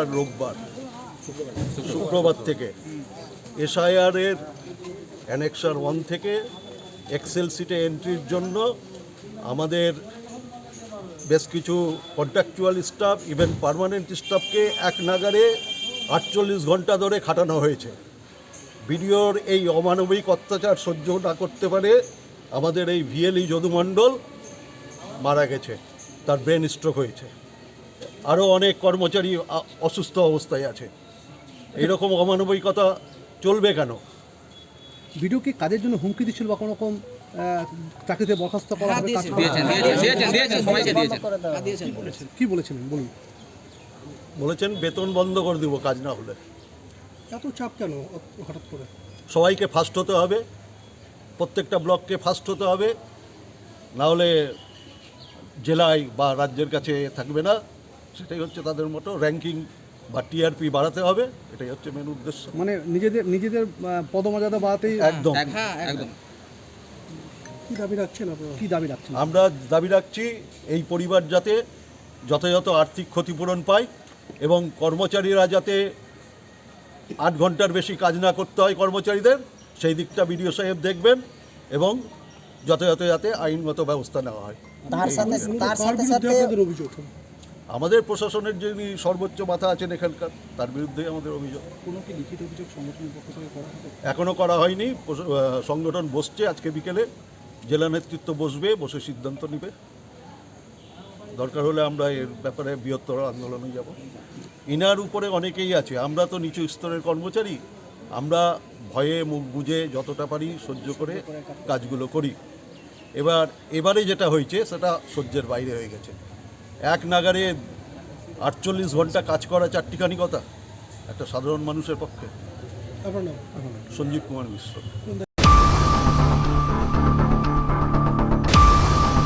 আর রোববার, শুক্রবার থেকে। এসআইআরের অ্যানেক্সার ওয়ান থেকে এক্সেল সিটে এন্ট্রির জন্য আমাদের বেশ কিছু কন্ট্রাকচুয়াল স্টাফ, ইভেন পার্মানেন্ট স্টাফকে এক নাগারে আটচল্লিশ ঘণ্টা ধরে খাটানো হয়েছে। বিডিওর এই অমানবিক অত্যাচার সহ্য না করতে পারে আমাদের এই ভিএলই যদুমণ্ডল মারা গেছে, তার ব্রেন স্ট্রোক হয়েছে। আরও অনেক কর্মচারী অসুস্থ অবস্থায় আছে। এইরকম অমানবিকতা চলবে কেন? ভিডিও কি কাজের জন্য হুমকি দিচ্ছিল বা কোনো রকম চাকরিতে বরখাস্ত করা হবে কি বলেছিলেন বলুন। বলেছেন বেতন বন্ধ করে দেবো কাজ না হলে। এত চাপ কেন হঠাৎ করে? সবাইকে ফার্স্ট হতে হবে প্রত্যেকটা ব্লককে ফার্স্ট হতে হবে না হলে জেলায় বা রাজ্যের কাছে থাকবে না। সেটাই হচ্ছে তাদের মতো র্যাঙ্কিং বা টিআরপি বাড়াতে হবে এটাই হচ্ছে মেন উদ্দেশ্য। মানে নিজেদের নিজেদের পদমর্যাদা বাড়াতেই একদম। এক- একদম। কি দাবি রাখছেন আপনারা? কি দাবি রাখছেন? আমরা দাবি রাখছি এই পরিবার যাতে যথাযথ আর্থিক ক্ষতিপূরণ পায় এবং কর্মচারীরা যাতে আট ঘণ্টার বেশি কাজ না করতে হয় কর্মচারীদের সেই দিকটা বিডিও সাহেব দেখবেন এবং যথাযথ যাতে আইনগত ব্যবস্থা নেওয়া হয়। তার সাথে তার সাথে সাথে অভিযোগ? আমাদের প্রশাসনের যিনি সর্বোচ্চ মাথা আছেন এখানকার তার বিরুদ্ধেই আমাদের অভিযোগ। কোনো কি লিখিত অভিযোগ সংগঠনের পক্ষ থেকে করা এখনও করা হয়নি। সংগঠন বসছে আজকে বিকেলে। জেলা নেতৃত্ব বসবে বসে সিদ্ধান্ত নেবে। দরকার হলে আমরা এর ব্যাপারে বৃহত্তর আন্দোলনে যাব। ইনার উপরে অনেকেই আছে। আমরা তো নিচু স্তরের কর্মচারী। আমরা ভয়ে মুখ বুঝে যতটা পারি সহ্য করে কাজগুলো করি। এবার এবারে যেটা হয়েছে সেটা সহ্যের বাইরে হয়ে গেছে। এক নাগারে আটচল্লিশ ঘণ্টা কাজ করা চারটিখানি কথা। একটা সাধারণ মানুষের পক্ষে। সঞ্জীব কুমার মিশ্র।